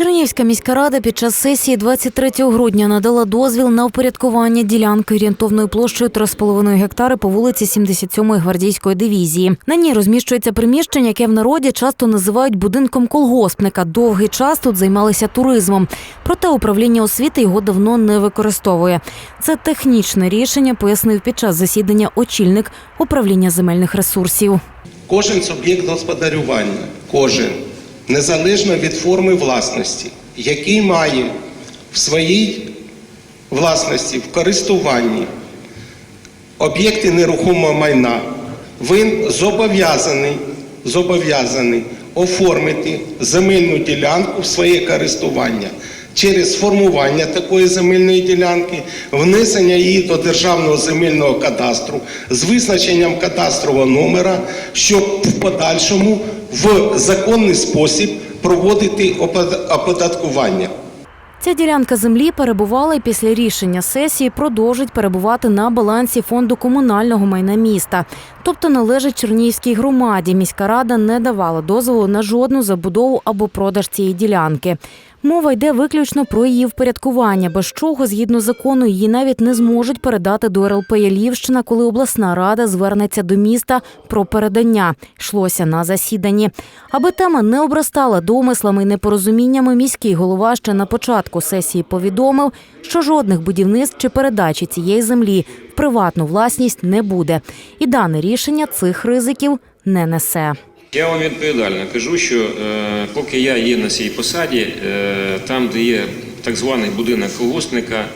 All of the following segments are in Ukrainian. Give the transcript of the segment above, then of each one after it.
Чернігівська міська рада під час сесії 23 грудня надала дозвіл на впорядкування ділянки орієнтовною площею 3,5 гектари по вулиці 77-ї гвардійської дивізії. На ній розміщується приміщення, яке в народі часто називають будинком колгоспника. Довгий час тут займалися туризмом. Проте управління освіти його давно не використовує. Це технічне рішення, пояснив під час засідання очільник управління земельних ресурсів. Кожен суб'єкт господарювання, кожен, незалежно від форми власності, який має в своїй власності, в користуванні об'єкти нерухомого майна, він зобов'язаний, зобов'язаний оформити земельну ділянку в своє користування через формування такої земельної ділянки, внесення її до державного земельного кадастру з визначенням кадастрового номера, щоб в подальшому в законний спосіб проводити опод- оподаткування. Ця ділянка землі перебувала і після рішення сесії продовжить перебувати на балансі фонду комунального майна міста, тобто належить Чернігівській громаді. Міська рада не давала дозволу на жодну забудову або продаж цієї ділянки. Мова йде виключно про її впорядкування, без чого, згідно закону, її навіть не зможуть передати до РЛП Ялівщина, коли обласна рада звернеться до міста про передання. Йшлося на засіданні. Аби тема не обростала домислами і непорозуміннями, міський голова ще на початку сесії повідомив, що жодних будівництв чи передачі цієї землі в приватну власність не буде. І дане рішення цих ризиків не несе. Я вам відповідально кажу, що е, поки я є на цій посаді, е, там, де є так званий будинок колгоспника,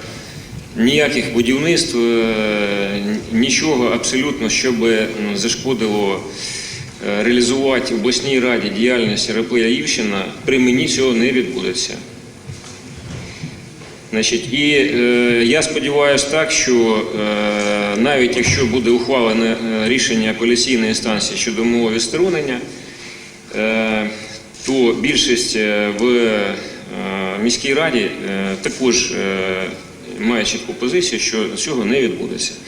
ніяких будівництв, е, нічого абсолютно, щоб ну, зашкодило е, реалізувати в обласній раді діяльність РП Яївщина, при мені цього не відбудеться. Значить, і е, я сподіваюся так, що е, навіть якщо буде ухвалене е, рішення апеляційної інстанції щодо мого відсторонення, е, то більшість е, в е, міській раді е, також е, має чітку позицію, що цього не відбудеться.